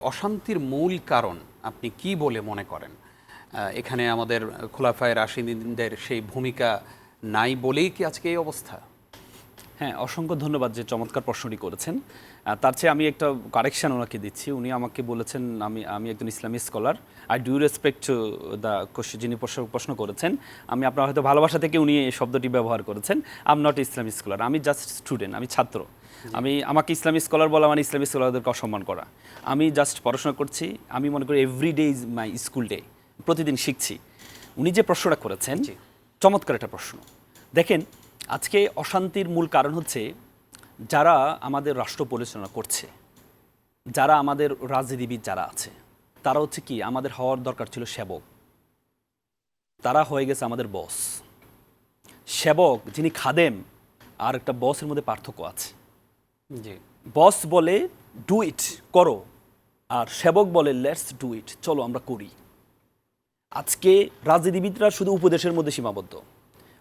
অশান্তির মূল কারণ আপনি কি বলে মনে করেন? এখানে আমাদের খোলাফায় রাশিদিনদের সেই ভূমিকা নাই বলেই কি আজকে এই অবস্থা? হ্যাঁ অসংখ্য ধন্যবাদ যে চমৎকার প্রশ্নটি করেছেন। তার চেয়ে আমি একটা কারেকশন ওনাকে দিচ্ছি। উনি আমাকে বলেছেন আমি আমি একজন ইসলামী scholar I do respect to the question যিনি প্রশ্ন করেছেন। আমি আপনার হয়তো ভালোবাসা থেকে উনি এই শব্দটি ব্যবহার করেছেন। আম নট ইসলামী স্কলার আমি জাস্ট স্টুডেন্ট আমি ছাত্র। আমি আমাকে ইসলামী স্কলার বলা মানে ইসলামী স্কলারদেরকে অসম্মান করা। আমি জাস্ট পড়াশোনা করছি। আমি মনে করি every day is my school day প্রতিদিন শিখছি। উনি যে প্রশ্নটা করেছেন। চমৎকার একটা প্রশ্ন। দেখেন আজকে অশান্তির মূল কারণ হচ্ছে যারা আমাদের রাষ্ট্র পরিচালনা করছে যারা আমাদের রাজনীতিবিদ যারা আছে তারা হচ্ছে কি আমাদের হওয়ার দরকার ছিল সেবক। তারা হয়ে গেছে আমাদের বস। সেবক যিনি খাদেম আর একটা বসের মধ্যে পার্থক্য আছে। জি। বস বলে ডু ইট করো। আর সেবক বলে লেটস ডু ইট চলো আমরা করি। আজকে রাজনীতিবিদরা শুধু উপদেশের মধ্যে সীমাবদ্ধ।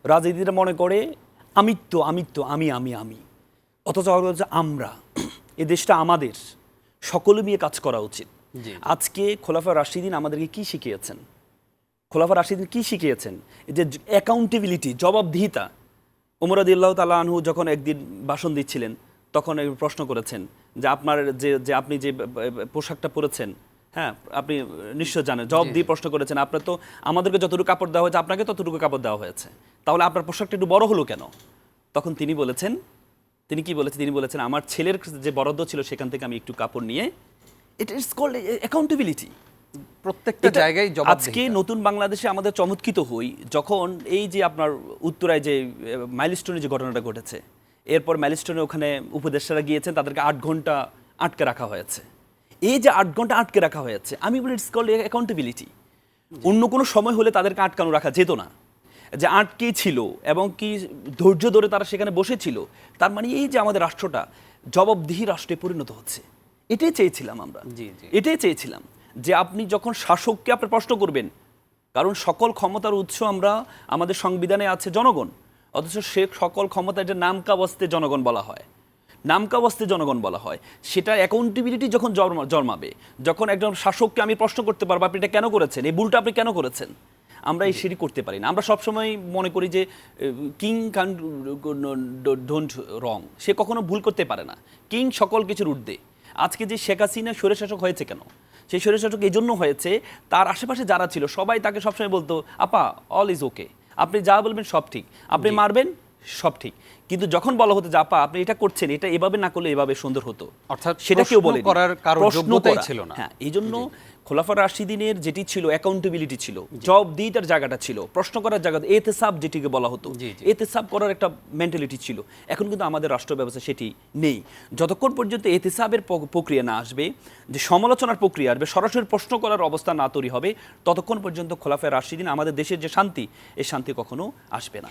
রাজনীতিরা মনে করে আমিত্ব আমিত্ব আমি আমি আমি। অথচ হচ্ছে আমরা। এ দেশটা আমাদের। সকলে মিলে কাজ করা উচিত। আজকে খোলাফা রাশিদিন আমাদেরকে কি শিখিয়েছেন? খোলাফা রাশিদিন কি শিখিয়েছেন? যে অ্যাকাউন্টেবিলিটি জবাবদিহিতা। উমরাদিল্লাহ তালা আনহু যখন একদিন ভাষণ দিচ্ছিলেন তখন এই প্রশ্ন করেছেন যে আপনার যে যে আপনি যে পোশাকটা পরেছেন হ্যাঁ আপনি নিশ্চয় জানেন। জবাব দিয়ে প্রশ্ন করেছেন আপনার তো আমাদেরকে যতটুকু কাপড় দেওয়া হয়েছে আপনাকে ততটুকু কাপড় দেওয়া হয়েছে। তাহলে আপনার পোশাকটা একটু বড় হলো কেন? তখন তিনি বলেছেন তিনি কি বলেছেন তিনি বলেছেন আমার ছেলের যে বরাদ্দ ছিল সেখান থেকে আমি একটু কাপড় নিয়ে ইট ইজ কল্ড অ্যাকাউন্টেবিলিটি প্রত্যেকটা জায়গায় আজকে নতুন বাংলাদেশে আমাদের চমৎকৃত হই যখন এই যে আপনার উত্তরায় যে মাইলস্টোনে যে ঘটনাটা ঘটেছে এরপর মাইলস্টোনে ওখানে উপদেষ্টারা গিয়েছেন তাদেরকে আট ঘণ্টা আটকে রাখা হয়েছে। এই যে আট ঘণ্টা আটকে রাখা হয়েছে আমি বলি ইটস কল্ড অ্যাকাউন্টেবিলিটি অন্য কোনো সময় হলে তাদেরকে আটকানো রাখা যেত না। যে আটকে ছিল এবং কি ধৈর্য ধরে তারা সেখানে বসেছিল তার মানে এই যে আমাদের রাষ্ট্রটা জবাবদিহি রাষ্ট্রে পরিণত হচ্ছে। এটাই চেয়েছিলাম আমরা। জি, জি। এটাই চেয়েছিলাম যে আপনি যখন শাসককে আপনি প্রশ্ন করবেন কারণ সকল ক্ষমতার উৎস আমরা আমাদের সংবিধানে আছে জনগণ অথচ সে সকল ক্ষমতা এটা নামকাবস্তে জনগণ বলা হয় নামকাবস্তে জনগণ বলা হয় সেটা অ্যাকাউন্টেবিলিটি যখন জন্মাবে যখন একজন শাসককে আমি প্রশ্ন করতে পারব আপনি এটা কেন করেছেন? এই ভুলটা আপনি কেন করেছেন? আমরা এই সিঁড়ি করতে পারি না। আমরা সবসময় মনে করি যে কিং কান ডোন্ট রং। সে কখনো ভুল করতে পারে না। কিং সকল কিছুর ঊর্ধ্বে আজকে যে শেখ হাসিনা স্বৈরশাসক হয়েছে কেন? সেই স্বৈরশাসক এই জন্য হয়েছে তার আশেপাশে যারা ছিল সবাই তাকে সবসময় বলতো আপা অল ইজ ওকে আপনি যা বলবেন সব ঠিক। আপনি মারবেন সব ঠিক। কিন্তু যখন বলা হতো আপা আপনি এটা করছেন এটা এভাবে না করলে এভাবে সুন্দর হতো। অর্থাৎ সেটা কেউ বলে করার কারও যোগ্যতাই ছিল না। হ্যাঁ এই জন্য খোলাফা রাশিদিনের যেটি ছিল অ্যাকাউন্টেবিলিটি ছিল জব দিটার জায়গাটা ছিল প্রশ্ন করার জায়গা এতেসাব যেটিকে বলা হতো জি। এতেসাব করার একটা মেন্টালিটি ছিল। এখন কিন্তু আমাদের রাষ্ট্র ব্যবস্থা সেটি নেই। যতক্ষণ পর্যন্ত এতেসাবের প- প্রক্রিয়া না আসবে যে সমালোচনার প্রক্রিয়া আসবে সরাসরি প্রশ্ন করার অবস্থা না তৈরি হবে ততক্ষণ পর্যন্ত খোলাফা রাশিদিন আমাদের দেশের যে শান্তি এই শান্তি কখনো আসবে না।